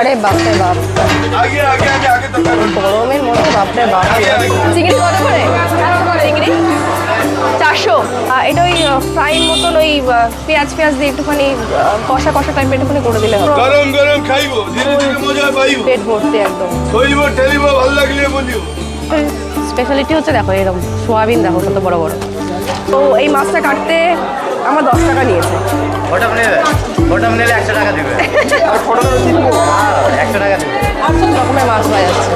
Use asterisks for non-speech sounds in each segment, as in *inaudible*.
আরে বাপরে বাপ। আগে আগে আগে আগে তো কারণ। গরমের মতো বাপরে বাপ। চিংড়ি কত করে চিংড়ি চারশো। এটা ওই ফ্রাই মতন ওই পেঁয়াজ পেঁয়াজ দিয়ে একটুখানি কষা কষা টাইপ একটুখানি করে দিলে হবে। গরম গরম খাইবো ধীরে ধীরে মজা পাইবো। পেট ভরতে একদম। কইবো টেলিবো ভালো লাগলে বলিও স্পেশালিটি হচ্ছে দেখো এরকম সোয়াবিন দেখো কত বড় বড়। তো এই মাছটা কাটতে আমার দশ টাকা নিয়েছে। ফটো নেবে? ফটো নিলে একশো টাকা দেবে। একশো টাকা দেবে। রকমের মাছ পাওয়া যাচ্ছে।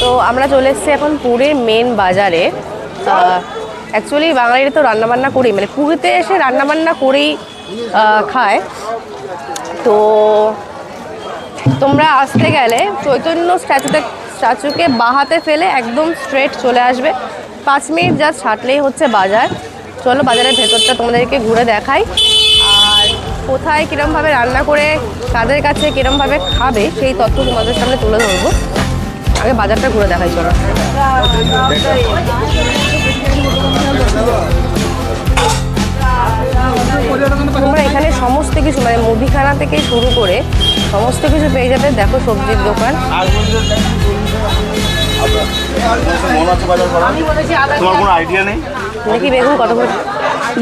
তো আমরা চলে এসেছি এখন পুরীর মেন বাজারে। অ্যাকচুয়ালি বাঙালিরা তো রান্নাবান্না করেই মানে পুরীতে এসে রান্নাবান্না করেই খায়। তো তোমরা আসতে গেলে চৈতন্য স্ট্যাচুতে, স্ট্যাচুকে বাহাতে ফেলে একদম স্ট্রেট চলে আসবে। পাঁচ মিনিট জাস্ট হাঁটলেই হচ্ছে বাজার। চলো বাজারের ভেতরটা তোমাদেরকে ঘুরে দেখাই। আর কোথায় কীরমভাবে রান্না করে, কাদের কাছে কীরমভাবে খাবে, সেই তথ্য তোমাদের সামনে তুলে ধরবো। আগে বাজারটা ঘুরে দেখাই, চলো। তোমরা এখানে সমস্ত কিছু মানে মুদিখানা থেকে শুরু করে সমস্ত কিছু পেয়ে যাবে। দেখো সবজির দোকান। তোমার কোনো আইডিয়া নেই? দেখি বেগুন কত করে?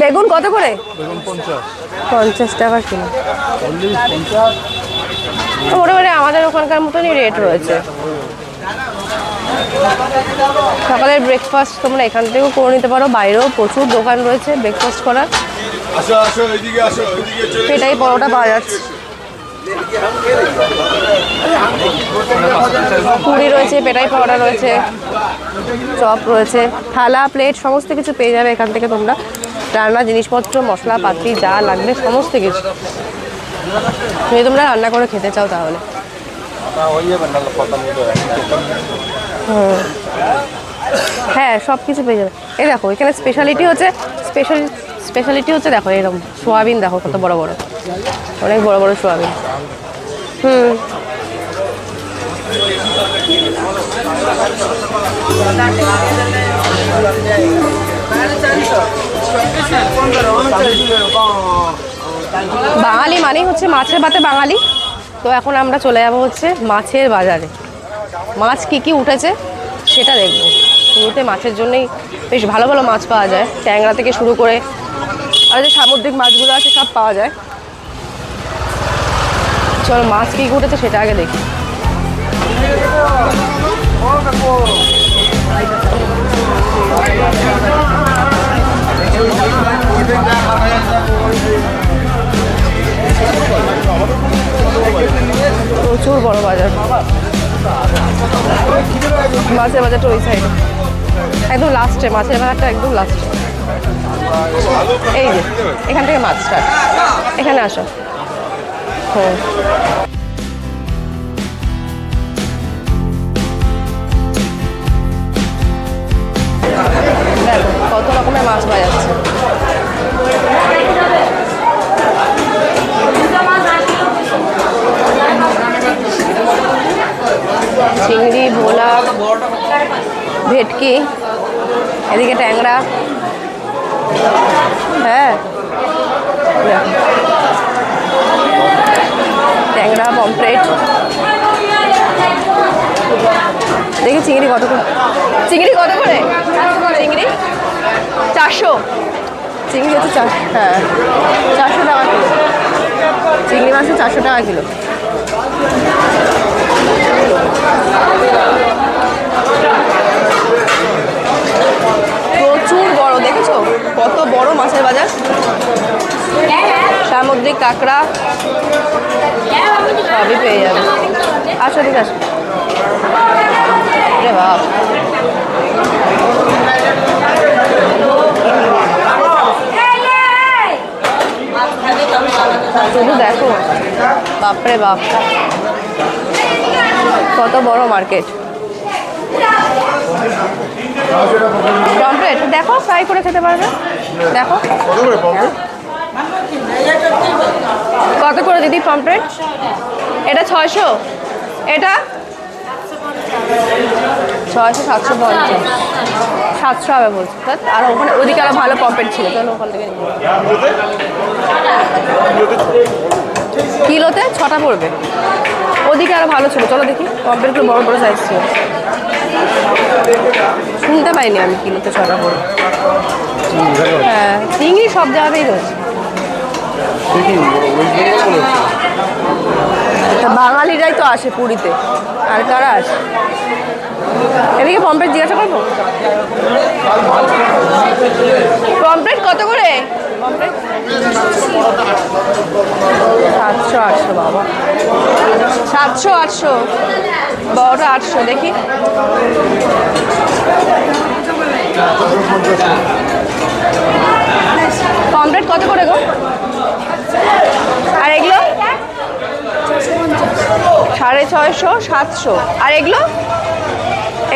বেগুন কত করে? পঞ্চাশ। টাকা কিলো। মোটামুটি আমাদের ওখানকার মতনই রেট রয়েছে। সকালের ব্রেকফাস্ট তোমরা এখান থেকেও করে নিতে পারো। বাইরেও প্রচুর দোকান রয়েছে ব্রেকফাস্ট করার। সেটাই পরোটা পাওয়া যাচ্ছে। পুরি রয়েছে পেটাই পাওয়া রয়েছে চপ রয়েছে থালা প্লেট সমস্ত কিছু পেয়ে যাবে এখান থেকে তোমরা। রান্নার জিনিসপত্র মশলাপাতি যা লাগবে সমস্ত কিছু। যদি তোমরা রান্না করে খেতে চাও তাহলে। হ্যাঁ সব কিছু পেয়ে যাবে। এই দেখো এখানে স্পেশালিটি হচ্ছে স্পেশাল স্পেশালিটি হচ্ছে দেখো, এরকম সোয়াবিন দেখো, কত বড় বড়। অনেক বড় বড় সোয়াবিন। হুম। বাঙালি মানেই হচ্ছে মাছের ভাতে বাঙালি। তো এখন আমরা চলে যাব হচ্ছে মাছের বাজারে। মাছ কি কি উঠেছে সেটা দেখব। শুরুতে মাছের জন্যই বেশ ভালো ভালো মাছ পাওয়া যায়। ট্যাংরা থেকে শুরু করে আর যে সামুদ্রিক মাছগুলো আছে, সব পাওয়া যায়। চলো, মাছ কি উঠেছে সেটা আগে দেখি। প্রচুর বড় বাজার। মাছের বাজারটা ওই সাইডে একদম লাস্টে মাছের বাজারটা একদম লাস্টে এই যে, এখান থেকে মাছ স্টার্ট এখানে আসো। দেখো, কত রকমের মাছ পাওয়া চিংড়ি, ভোলা, ভেটকি, এদিকে ট্যাংরা। হ্যাঁ। ট্যাংরা পমপ্লেট দেখি চিংড়ি কত করে। চিংড়ি কত করে? চিংড়ি? চারশো। চিংড়ি হচ্ছে চার হ্যাঁ। চারশো টাকা কিলো। চিংড়ি মাছ চারশো টাকা কিলো প্রচুর বড় দেখেছ কত বড় মাছের বাজার সামুদ্রিক কাঁকড়া? সবই পেয়ে যাবে। আসো ঠিক আছে রে বাপ। শুধু দেখো। বাপরে বাপ। কত বড় মার্কেট। পমপ্লেট দেখো ফ্রাই করে খেতে পারবে। দেখো। কত করে দিদি পমপ্লেট এটা ছয়শো? এটা? ছয়শো সাতশো পঞ্চাশ। সাতশো হবে বলছো। আর ওখানে ওদিকে আরও ভালো পম্পেট ছিল। চলো ওখান থেকে কিলোতে ছটা পড়বে। ওদিকে আরও ভালো ছিল। চলো দেখি পম্পেটগুলো বড় বড় সাইজ ছিল। শুনতে পাইনি আমি কিলোতে ছটা পড়বে। হ্যাঁ চিংড়ি সব জায়গাতেই রয়েছে বাঙালিরাই তো আসে পুরীতে। আর কারা আসে? এদিকে পম্পলেট জিজ্ঞাসা করব? পম্পলেট কত করে? সাতশো, আটশো, বাবা। সাতশো, আটশো। বড়টা আটশো, দেখি। পমফ্রেট কত করে গো? আর এগুলো? সাড়ে ছয়শো, সাতশো। আর এগুলো?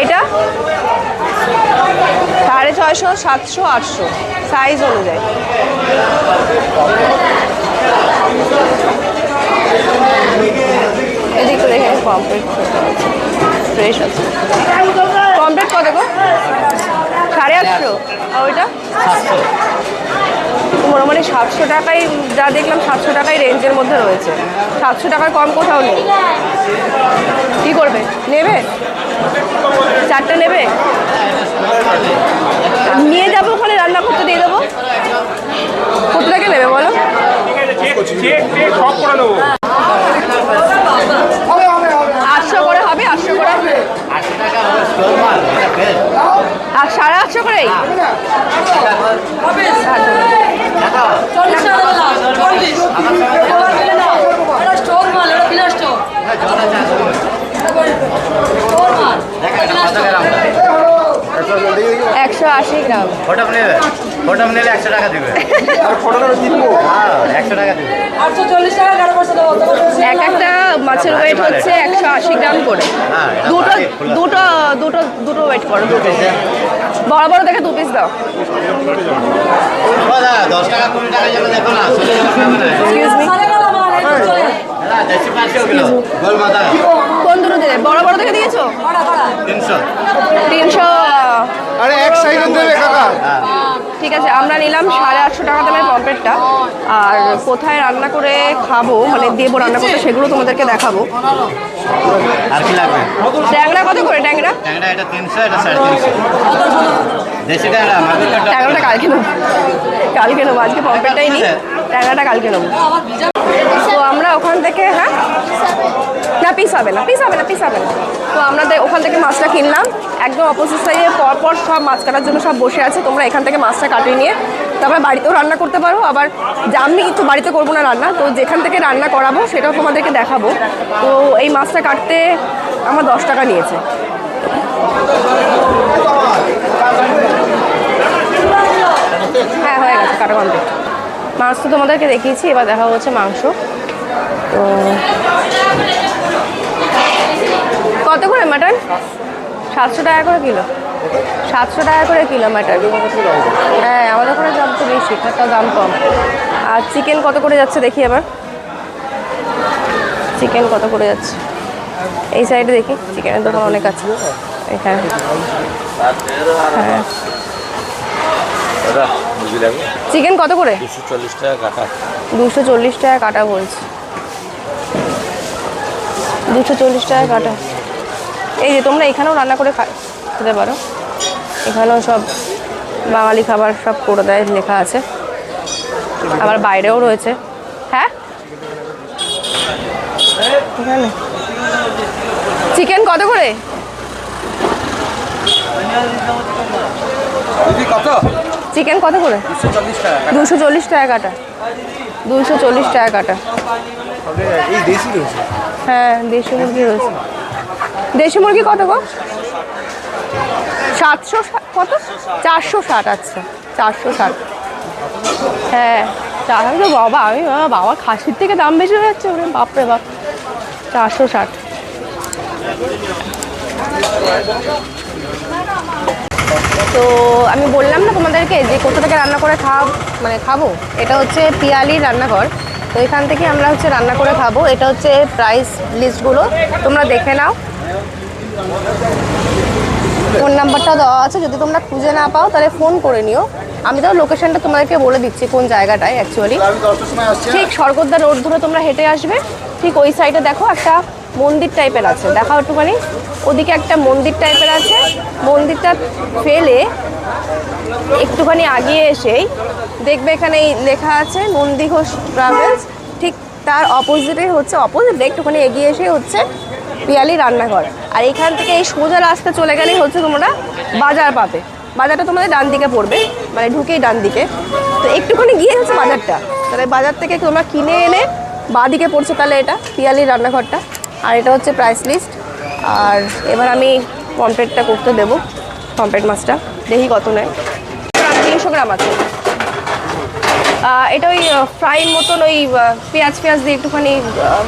এটা? সাড়ে ছয়শো, সাতশো, আটশো। সাইজ অনুযায়ী। এদিক এখানে কমপ্লিট ফ্রেশ আছে। কমপ্লিট কত গো? সাড়ে আটশো। ওইটা? মোটামুটি সাতশো টাকায় যা দেখলাম সাতশো টাকায় রেঞ্জের মধ্যে রয়েছে। সাতশো টাকার কম কোথাও নেই। কি করবে? নেবে? চারটে নেবে? নিয়ে যাব ওখানে, রান্না করতে দিয়ে দেবো। কত টাকা নেবে বলো? আটশো করে হবে, আটশো করে আর সাড়ে আটশো করেই? একশো আশি গ্রাম ফটো নেবে ফটো নিলে একশো টাকা দিবে হ্যাঁ একশো টাকা দিবে আটশো চল্লিশ টাকা গাড়ি পয়সা দেবো তোমার এক একটা মাছের ওয়েট হচ্ছে একশো আশি গ্রাম করে। হ্যাঁ, দুটো দুটো দুটো দুটো ওয়েট করো। দুটো বড় বড় দেখে দু পিস দাও। কোন দুটো দেবে? বড় বড় দেখে দিয়েছ? তিনশো। তিনশো। আরে এক সাইকেল দেবে কাকা। ঠিক আছে আমরা নিলাম সাড়ে আটশো টাকা দামের পম্পেটটা আর কোথায় রান্না করে খাব মানে দেবো রান্না করতে সেগুলো তোমাদেরকে দেখাবো। আর কি লাগবে? ট্যাংরা কত করে ট্যাংরা? ট্যাংরা এটা তিনশো এটা সাড়ে তিনশো। দেশি ট্যাংরা ট্যাংরাটা কালকে নেব। কালকে নেব আজকে পম্পেটটাই নিই। ট্যাংরাটা কালকে নেব। তো আমরা ওখান থেকে হ্যাঁ? না পিস হবে না পিস হবে না পিস হবে না। তো আমরা ওখান থেকে মাছটা কিনলাম। একদম অপোজিট সাইডে পরপর সব মাছ কাটার জন্য সব বসে আছে। তোমরা এখান থেকে মাছটা কাটিয়ে নিয়ে তারপরে বাড়িতেও রান্না করতে পারো, আবার যে আমি কিন্তু বাড়িতে করব না রান্না, তো যেখান থেকে রান্না করাবো সেটাও তোমাদেরকে দেখাবো। তো এই মাছটা কাটতে আমার দশ টাকা নিয়েছে। হ্যাঁ হয়ে গেছে, কাটা কমপ্লিট মাছ তো তোমাদেরকে দেখিয়েছি, এবার দেখা হচ্ছে মাংস। তো কত করে মাটন? সাতশো টাকা করে কিলো। সাতশো টাকা করে কিলো মাটন। হ্যাঁ আমাদের ওখানে একটা দাম কম আর চিকেন কত করে যাচ্ছে দেখি এবার চিকেন কত করে যাচ্ছে? এই সাইডে দেখি চিকেনের দোকান অনেক আছে। এখানে হ্যাঁ চিকেন কত করে? দুশো চল্লিশ টাকা কাটা। বলছে। দুশো চল্লিশ টাকা কাটা। এই যে তোমরা এখানেও রান্না করে খেতে পারো। এখানেও সব বাঙালি খাবার সব করে দেয় লেখা আছে। আবার বাইরেও রয়েছে। হ্যাঁ? চিকেন কত করে? কত? চিকেন কত করে? দুশো চল্লিশ টাকা কাটা। দুশো চল্লিশ টাকা কাটা। হ্যাঁ দেশি মুরগি রয়েছে। দেশি মুরগি কত গো? সাতশো ষাট- কত? চারশো ষাট আচ্ছা চারশো ষাট। হ্যাঁ চারশো বাবা আমি বাবা, খাসির থেকে দাম বেশি হয়ে যাচ্ছে ওরে বাপরে বাপ। চারশো ষাট। তো আমি বললাম না তোমাদেরকে যে কোথা থেকে রান্না করে খাওয়া মানে খাব? এটা হচ্ছে পিয়ালির রান্নাঘর। তো এখান থেকে আমরা হচ্ছে রান্না করে খাব। এটা হচ্ছে প্রাইস লিস্টগুলো তোমরা দেখে নাও। ফোন নাম্বারটা দেওয়া আছে যদি তোমরা খুঁজে না পাও তাহলে ফোন করে নিও। আমি তাও লোকেশনটা তোমাদেরকে বলে দিচ্ছি কোন জায়গাটায় অ্যাকচুয়ালি ঠিক স্বর্গদ্বার রোড ধরে তোমরা হেঁটে আসবে। ঠিক ওই সাইডে দেখো একটা মন্দির টাইপের আছে। দেখাও একটুখানি। ওদিকে একটা মন্দির টাইপের আছে। মন্দিরটা ফেলে একটুখানি আগিয়ে এসেই দেখবে এখানে লেখা আছে নন্দী ঘোষ ট্রাভেলস ঠিক তার অপোজিটে হচ্ছে অপোজিটে একটুখানি এগিয়ে এসে হচ্ছে পিয়ালি রান্নাঘর। আর এখান থেকে এই সোজা রাস্তা চলে গেলেই হচ্ছে তোমরা বাজার পাবে। বাজারটা তোমাদের ডান দিকে পড়বে মানে ঢুকেই ডান দিকে। তো একটুখানি গিয়ে হচ্ছে বাজারটা। তাহলে বাজার থেকে তোমরা কিনে এনে বাঁ দিকে পড়ছে তাহলে এটা পিয়ালির রান্নাঘরটা। আর এটা হচ্ছে প্রাইস লিস্ট আর এবার আমি পমপ্লেটটা করতে দেবো পমপ্লেট মাছটা দেখি কত নেয়। তিনশো গ্রাম আছে। এটা ওই ফ্রাই মতন ওই পেঁয়াজ পেঁয়াজ দিয়ে একটুখানি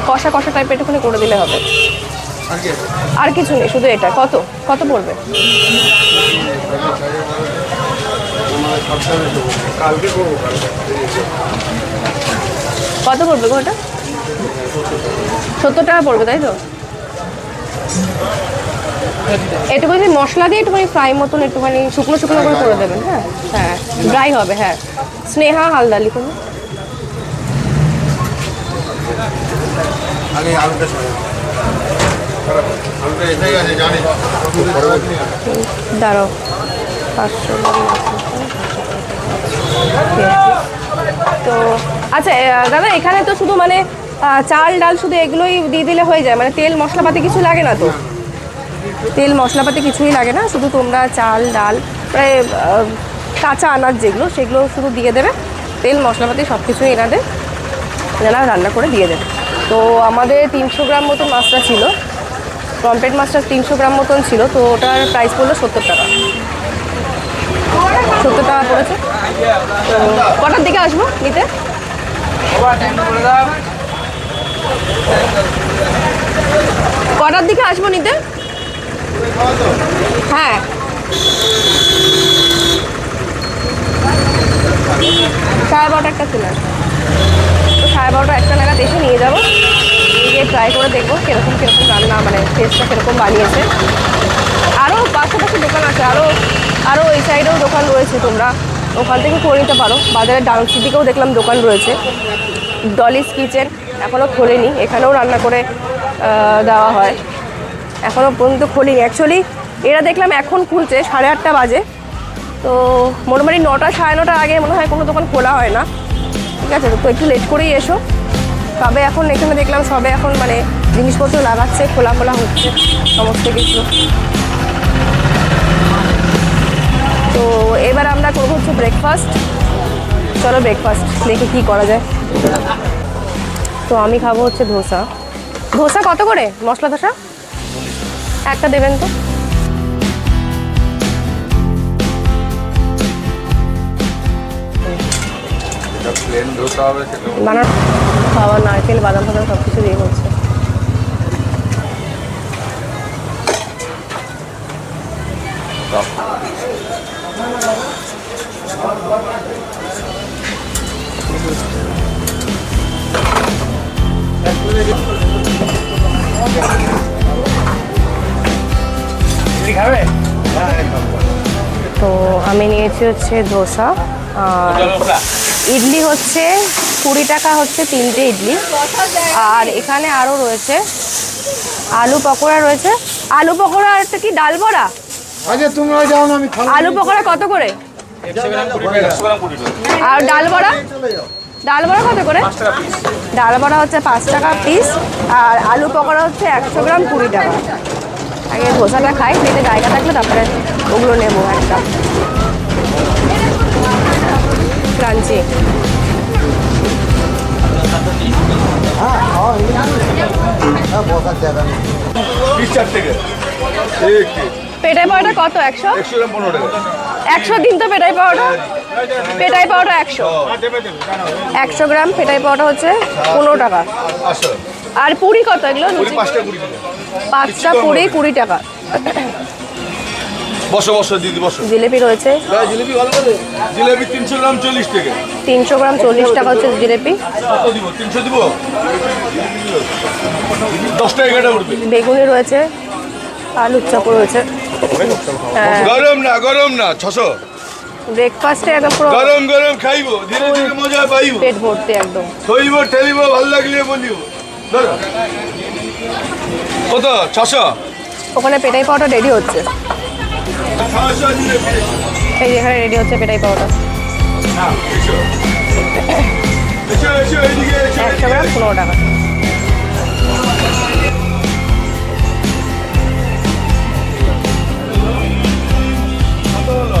কষা কষা টাইপের একটুখানি করে দিলে হবে। আর কিছু নেই, শুধু এটা। কত? কত পড়বে? কত পড়বে ওটা? সত্তর টাকা পড়বে, তাই তো? একটুখানি মশলা দিয়ে একটুখানি ফ্রাই মতন একটুখানি শুকনো শুকনো করে করে দেবেন হ্যাঁ? হ্যাঁ ড্রাই হবে হ্যাঁ। স্নেহা হালদা লিখুন আগে আলুটা সরাই আলুটা এসে গেছে জানি দাঁড়াও তো আচ্ছা দাদা, এখানে তো শুধু মানে চাল, ডাল শুধু এগুলোই দিয়ে দিলে হয়ে যায় মানে তেল, মশলাপাতি কিছু লাগে না তো? তেল, মশলাপাতি কিছুই লাগে না, শুধু তোমরা চাল, ডাল, প্রায় কাঁচা আনাজ যেগুলো, সেগুলো শুধু দিয়ে দেবে। তেল, মশলাপাতি সব কিছুই এনাদের, এনারা রান্না করে দিয়ে দেবে। তো আমাদের তিনশো গ্রাম মতো মাছটা ছিল। পমপ্লেট মাছটা তিনশো গ্রাম মতন ছিল, তো ওটার প্রাইস পড়ল সত্তর টাকা। সত্তর টাকা পড়েছে। কটার দিকে আসব নিতে? কটার দিকে আসব নিতে? হ্যাঁ। সাড়ে বারোটা একটা চলে আসব। তো সাড়ে বারোটা একটা নাগাদ এসে নিয়ে যাব। গিয়ে ট্রাই করে দেখব কীরকম কীরকম রান্না মানে টেস্টটা কীরকম বানিয়েছে। আরও পাশাপাশি দোকান আছে আরও আরও এই সাইডেও দোকান রয়েছে তোমরা। ওখান থেকে করে নিতে পারো। বাজারের ডান্সের দিকেও দেখলাম দোকান রয়েছে। ডলিস কিচেন এখনও খোলেনি, এখানেও রান্না করে দেওয়া হয়। এখনও পর্যন্ত খোলেনি। অ্যাকচুয়ালি এরা দেখলাম এখন খুলছে, সাড়ে আটটা বাজে। তো মোটামুটি নটা, সাড়ে নটার আগে মনে হয় কোনো দোকান খোলা হয় না। ঠিক আছে, তো একটু লেট করেই এসো। তবে এখন এখানে দেখলাম সবে এখন মানে জিনিসপত্র লাগাচ্ছে খোলা খোলা হচ্ছে, সমস্ত কিছু। তো এবার আমরা করব হচ্ছে ব্রেকফাস্ট চলো ব্রেকফাস্ট দেখি কি করা যায়। তো আমি খাব হচ্ছে ধোসা। ধোসা কত করে? মশলা ধোসা? একটা দেবেন তো? বানানো খাওয়া নারকেল, বাদাম ফাদাম সব কিছু দিয়ে হচ্ছে। তো আমি নিয়েছি হচ্ছে ধোসা আর ইডলি হচ্ছে কুড়ি টাকা হচ্ছে তিনটে ইডলি। আর এখানে আরও রয়েছে আলু পকোড়া রয়েছে। আলু পকোড়া আর একটা কি ডাল বড়া? আচ্ছা তোমরা যাও না আমি আলু পকোড়া কত করে? আর ডাল বড়া? ডাল বড়া কত করে? ডাল বড়া হচ্ছে পাঁচ টাকা পিস আর আলু পকোড়া হচ্ছে একশো গ্রাম কুড়ি টাকা। আগে ধোসাটা খাই খেতে জায়গা থাকলে তারপরে ওগুলো নেব একটা। ঠিক পেটাই পাওয়াটা কত? একশো? একশো দিন তো পেটাই পাওয়াটা? পেটাই পাওয়াটা একশো। একশো গ্রাম পেটাই পাওয়াটা হচ্ছে পনেরো টাকা। আর পুরি কত এগুলো? পাঁচটা পুরি কুড়ি টাকা। বসো বসো দিদি বসো। জিলেপি রয়েছে। জিলিপি ভালো করে জিলিপি তিনশো গ্রাম চল্লিশ টাকা। তিনশো গ্রাম চল্লিশ টাকা হচ্ছে জিলেপি। কত দিব? তিনশো দিব? দশ টাকা কাটা উঠবে। বেগুনি রয়েছে আলুর চাপও রয়েছে। হ্যাঁ। গরম না গরম না ছশো। ব্রেকফাস্টে একদম পুরো গরম গরম খাইব ধীরে ধীরে মজা পাইব। পেট ভর্তি একদম। থইব ঠেলিব ভালো লাগলে বলিব। ধরো। কত? ছশো? ওখানে পেটাই পাওয়াটা রেডি হচ্ছে। এই এখানে রেডি হচ্ছে পেটাই পাওয়াটা এসো এসো এসো এসো একশো গ্রাম পনেরো টাকা। কত হলো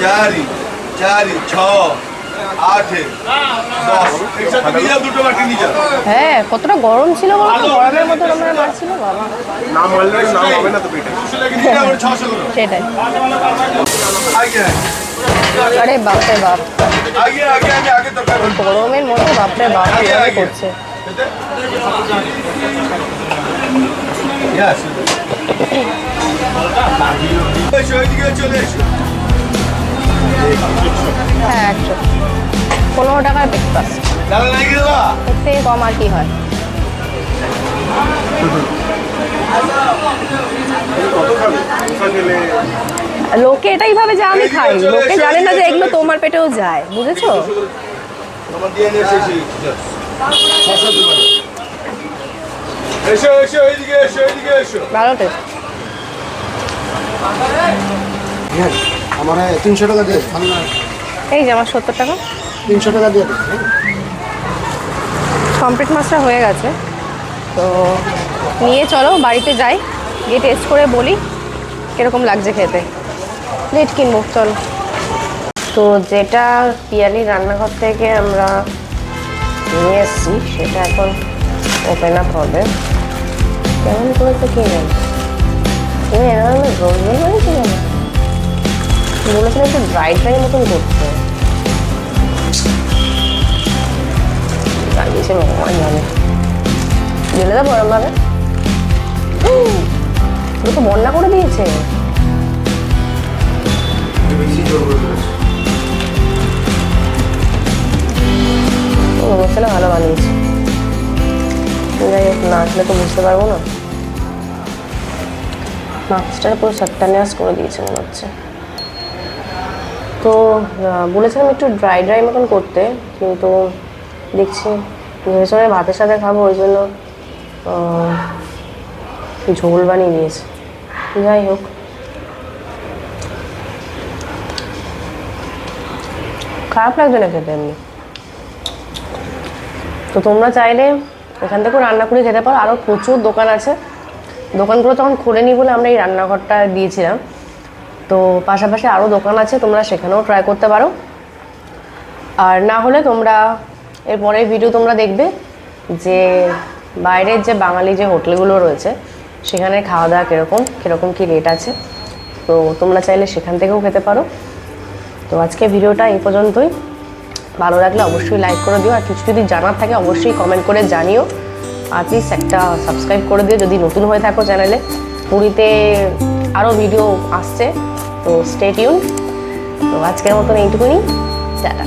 চারি চারি ছ আট দশ। একসাথে নিয়ে যাও দুটো বাটি নিয়ে যাও। হ্যাঁ কতটা গরম ছিল বলো গরমের মারছিল বাবা। সেটাই। আরে বাপরে বাপ। আগে আগে আমি আগে তো খাব গরমের মধ্যে বাপরে বাপ করছে। চলে এসো। হ্যাঁ একশো। পনেরো টাকার ব্রেকফাস্ট দাদা এর থেকে কম আর কি হয়? লোকে এটাই ভাবে যে আমি খাই। লোকে জানে না যে এগুলো তোমার পেটেও যায়। বুঝেছ? ভালো টেস্ট আমার তিনশো টাকা দিয়ে এই যে আমার সত্তর টাকা। তিনশো টাকা দিয়ে কমপ্লিট মাছটা হয়ে গেছে। তো নিয়ে চলো বাড়িতে যাই। গিয়ে টেস্ট করে বলি কীরকম লাগছে খেতে। প্লেট কিনবো চলো। তো যেটা পিয়ালি রান্নাঘর থেকে আমরা নিয়ে এসেছি সেটা এখন ওপেন আপ হবে। কেমন করেছে কে জানে? তুমি এরকম রোল রোল জানো বলেছিলাম একটু ড্রাই ড্রাই মতন করতে লাগিয়েছে ভগবান জানে। ঢেলে দেবো ওরমভাবে? *gasps* ও তো বন্যা করে দিয়েছে। ও ভালো বানিয়েছে। যাই হোক, না আসলে তো বুঝতে পারব না। মাছটার পুরো সত্যান্যাস করে দিয়েছে মনে হচ্ছে। তো বলেছিলাম একটু ড্রাই ড্রাই মতন করতে, কিন্তু দেখছি ভেবেছিলাম ভাতের সাথে খাব, ওই জন্য ঝোল বানিয়ে দিয়েছে যাই হোক। খারাপ লাগছে না খেতে এমনি? তো তোমরা চাইলে এখান থেকেও রান্না করে খেতে পারো। আরও প্রচুর দোকান আছে। দোকানগুলো তখন খোলেনি বলে আমরা এই রান্নাঘরটা দিয়েছিলাম। তো পাশাপাশি আরও দোকান আছে, তোমরা সেখানেও ট্রাই করতে পারো। আর না হলে তোমরা এর পরের ভিডিও তোমরা দেখবে যে বাইরের যে বাঙালি যে হোটেলগুলো রয়েছে সেখানে খাওয়া দাওয়া কীরকম কীরকম কী রেট আছে। তো তোমরা চাইলে সেখান থেকেও খেতে পারো। তো আজকে ভিডিওটা এই পর্যন্তই। ভালো লাগলে অবশ্যই লাইক করে দিও, আর কিছু যদি জানার থাকে অবশ্যই কমেন্ট করে জানিও। আর প্লিজ একটা সাবস্ক্রাইব করে দিও, যদি নতুন হয়ে থাকো চ্যানেলে পুরীতে আরও ভিডিও আসছে। তো স্টে টিউন তো আজকের মতন এইটুকুনি টাটা।